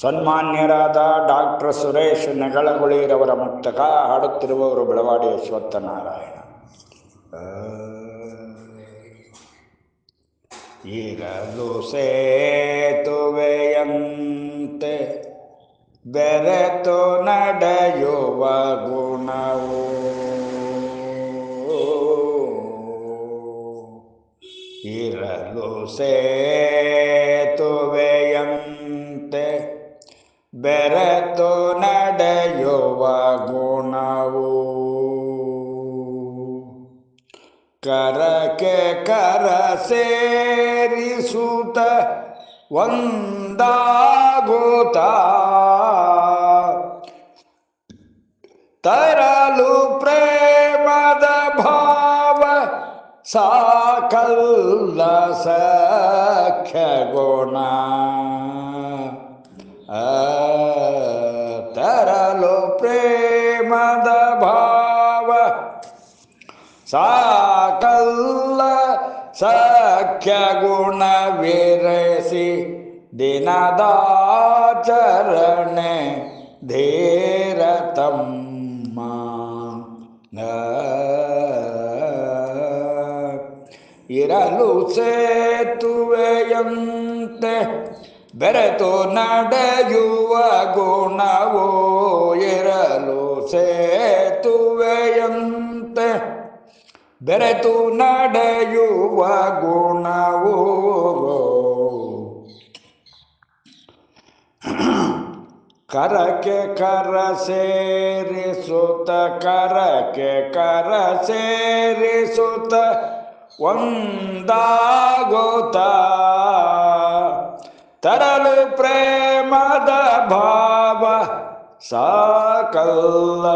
ಸನ್ಮಾನ್ಯರಾದ doctor Suresh ನೆಗಳಗುಳಿರವರ ಮುಕ್ತಕ ಹಾಡುತ್ತಿರುವವರು ಬೆಳವಾಡಿ ಅಶ್ವತ್ಥನಾರಾಯಣ ನಾರಾಯಣ ಈಗಲೂ ಸೇತುವೆಯಂತೆ ಬೆರೆತು ನಡೆಯುವ ಗುಣವು ಇರಲು ಸೇತುವೆಯಂತೆ ಬೆರೆತು ನಡೆಯುವ ಗುಣವು. ಕರಕೆ ಕರ ಸೇರಿಸುತ್ತ ಒಂದಾಗುತ್ತ? ತರಲು ಪ್ರೇಮದ ಭಾವ ಸಾಕಲ್ಲ ಸಖ್ಯ ಗುಣ. ಸಾಕಲ್ಲ ಸಖ್ಯ ಗುಣವಿರಸಿ ದಿನದಾಚರಣೆ ಧೀರ ತಮ್ಮ. ಆ, ಇರಲು ಸೇತುವೆಯಂತೆ ಬೆರೆತು ನಡೆಯುವ ಗುಣವೋ ಇರಲು ಸೇತುವೆಯಂತೆ ಬೆರೆತು ನಡೆಯುವ ಗುಣವೋ. ಕರಕೆ ಕರ ಸೇರಿಸುತ್ತ ಕರಕೆ ಕರ ಸೇರಿಸುತ್ತ ಒಂದಾಗುತ್ತ. ತರಲು ಪ್ರೇಮದ ಭಾವ ಸಾಕಲ್ಲ.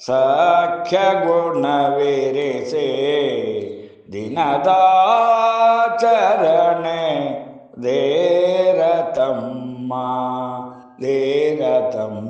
ಸಖ್ಯ ಗುಣವಿರಿಸಿ ದಿನದಾಚರಣೆ ಧೀರ ತಮ್ಮ ಧೀರ ತಮ್ಮ